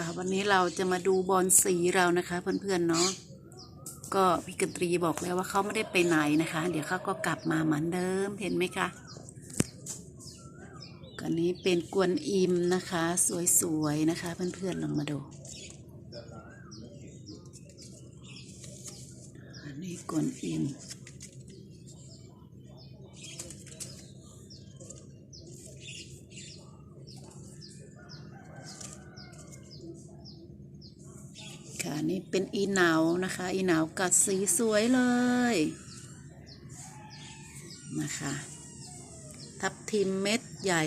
ค่ะ วันนี้เราจะมาดูบอลสีเรานะคะเพื่อนๆเนาะก็พี่กันตรีบอกแล้วว่าเขาไม่ได้ไปไหนนะคะ เดี๋ยวเขาก็กลับมาเหมือนเดิมเห็นไหมคะกันนี้เป็นกวนอิมนะคะ สวยๆนะคะเพื่อนๆลองมาดูอันนี้กวนอิม ค่ะ นี่เป็นอีหนาวนะคะ อีหนาวกัดสีสวยเลยนะคะ ทับทิมเม็ดใหญ่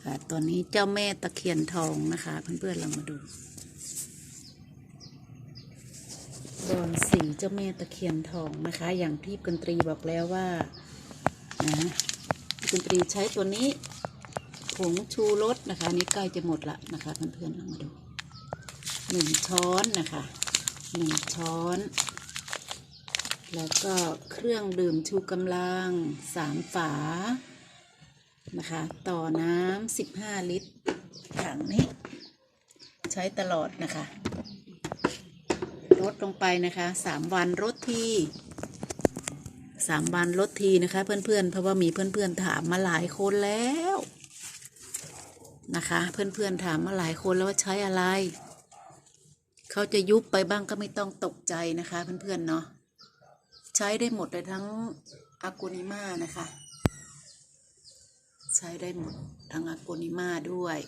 ค่ะตัวนี้เจ้าแม่ตะเคียนทองนะคะ เพื่อนๆเรามาดู บอนสีเจ้าแม่ตะเคียนทองนะคะ อย่างที่กนตรีบอกแล้วว่านะกนตรีใช้ตัวนี้ผงชูรสนะคะนนี่ใกล้จะหมดละนะคะเพื่อนๆลองมาดูหนึ่งช้อนนะคะหนึ่งช้อน แล้วก็เครื่องดื่มชูกำลังสามฝานะคะ ต่อน้ำสิบห้าลิตรถังนี้ ใช้ตลอดนะคะ ลดลงไปนะคะสามวันลดทีสามวันลดทีนะคะ เพื่อนๆ เพราะว่ามีเพื่อนๆถามมาหลายคนแล้วนะคะ เพื่อนๆถามมาหลายคนแล้วว่าใช้อะไร เขาจะยุบไปบ้างก็ไม่ต้องตกใจนะคะ เพื่อนๆเนาะใช้ได้หมดเลยทั้งอากูนิมานะคะ ใช้ได้หมดทั้งอากูนิมาด้วย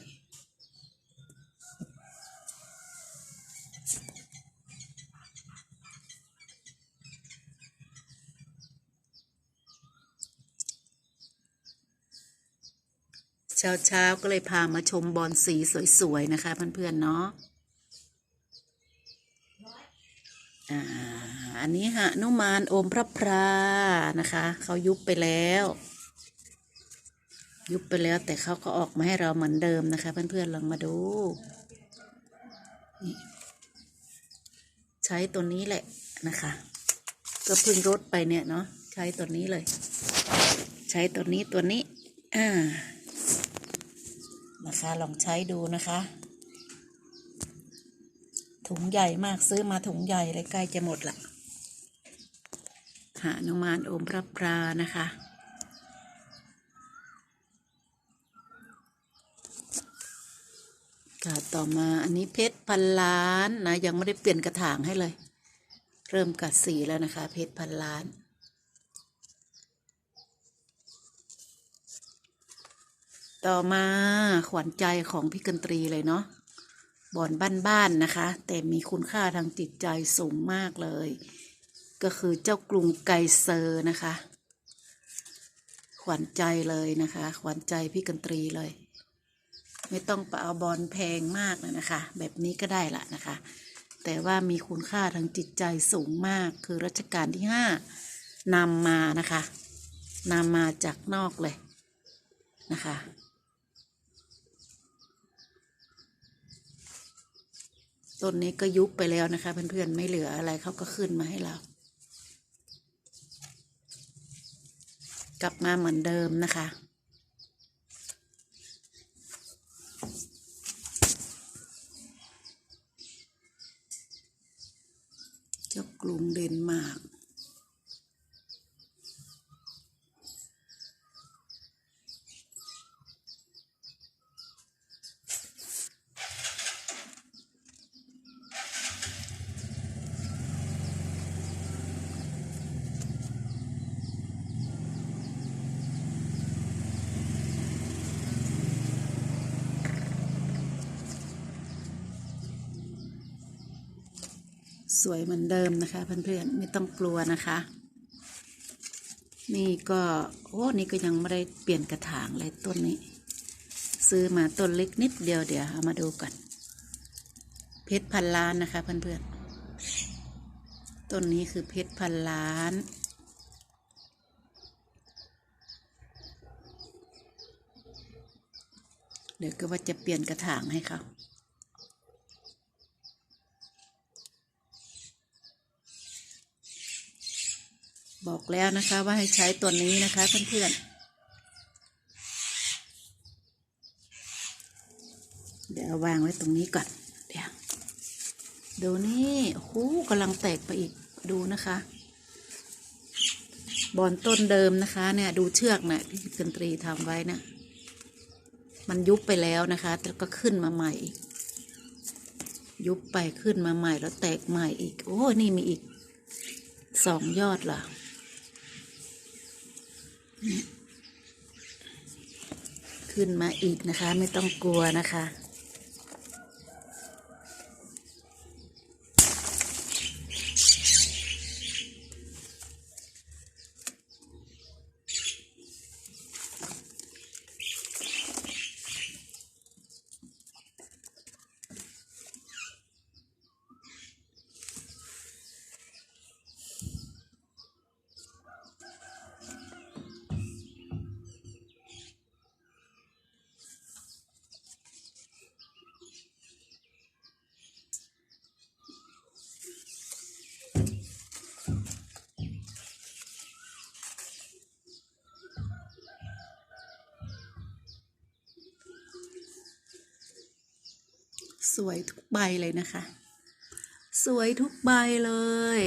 เช้าเช้าๆก็เลยพามาชมบอลสีสวยๆ นะคะเพื่อนๆเนาะอ่าอันนี้ฮะนุมานโอมพระพรานะคะ เขายุบไปแล้ว ยุบไปแล้วแต่เขาก็ออกมาให้เราเหมือนเดิมนะคะ เพื่อนๆลองมาดูใช้ตัวนี้แหละนะคะก็เพึ่งรดไปเนี่ยเนาะใช้ตัวนี้เลย ใช้ตัวนี้ตัวนี้ อ่า นะคะ ลองใช้ดูนะคะ ถุงใหญ่มากซื้อมาถุงใหญ่เลยใกล้จะหมดละหานุมานอมพระปรานะคะค่ะต่อมาอันนี้เพชรพันล้านนะ ยังไม่ได้เปลี่ยนกระถางให้เลย เริ่มกัดสีแล้วนะคะ เพชรพันล้าน ต่อมาขวัญใจของพี่กันตรีเลยเนาะบอนบ้านๆนะคะ แต่มีคุณค่าทางจิตใจสูงมากเลย ก็คือเจ้ากรุงไกเซอร์นะคะ ขวัญใจเลยนะคะ ขวัญใจพี่กันตรีเลย ไม่ต้องไปเอาบอลแพงมากเลยนะคะ แบบนี้ก็ได้ละนะคะ แต่ว่ามีคุณค่าทางจิตใจสูงมาก คือรัชกาลที่ห้านำมานะคะนำมาจากนอกเลยนะคะ ต้นนี้ก็ยุบไปแล้วนะคะ เพื่อนๆไม่เหลืออะไรเขาก็ขึ้นมาให้เรา กลับมาเหมือนเดิมนะคะ เจ้ากรุงเดนมาร์ก สวยเหมือนเดิมนะคะ เพื่อนๆไม่ต้องกลัวนะคะ นี่ก็โอ้นี่ก็ยังไม่ได้เปลี่ยนกระถางเลยต้นนี้ ซื้อมาต้นเล็กนิดเดียวเดี๋ยวเอามาดูกันเพชรพันล้านนะคะเพื่อนๆ ต้นนี้คือเพชรพันล้าน เดี๋ยวก็ว่าจะเปลี่ยนกระถางให้เขา บอกแล้วนะคะว่าให้ใช้ตัวนี้นะคะเพื่อนๆ เดี๋ยววางไว้ตรงนี้ก่อน เดี๋ยวดูนี่โอ้กำลังแตกไปอีกดูนะคะ บอนต้นเดิมนะคะ เนี่ยดูเชือกนะ่ะที่ดนตรีทำไว้นะมันยุบไปแล้วนะคะ แต่ก็ขึ้นมาใหม่อีกยุบไปขึ้นมาใหม่แล้วแตกใหม่อีก โอ้ นี่มีอีกสองยอดเหรอ ขึ้นมาอีกนะคะ ไม่ต้องกลัวนะคะ สวยทุกใบเลยนะคะ สวยทุกใบเลย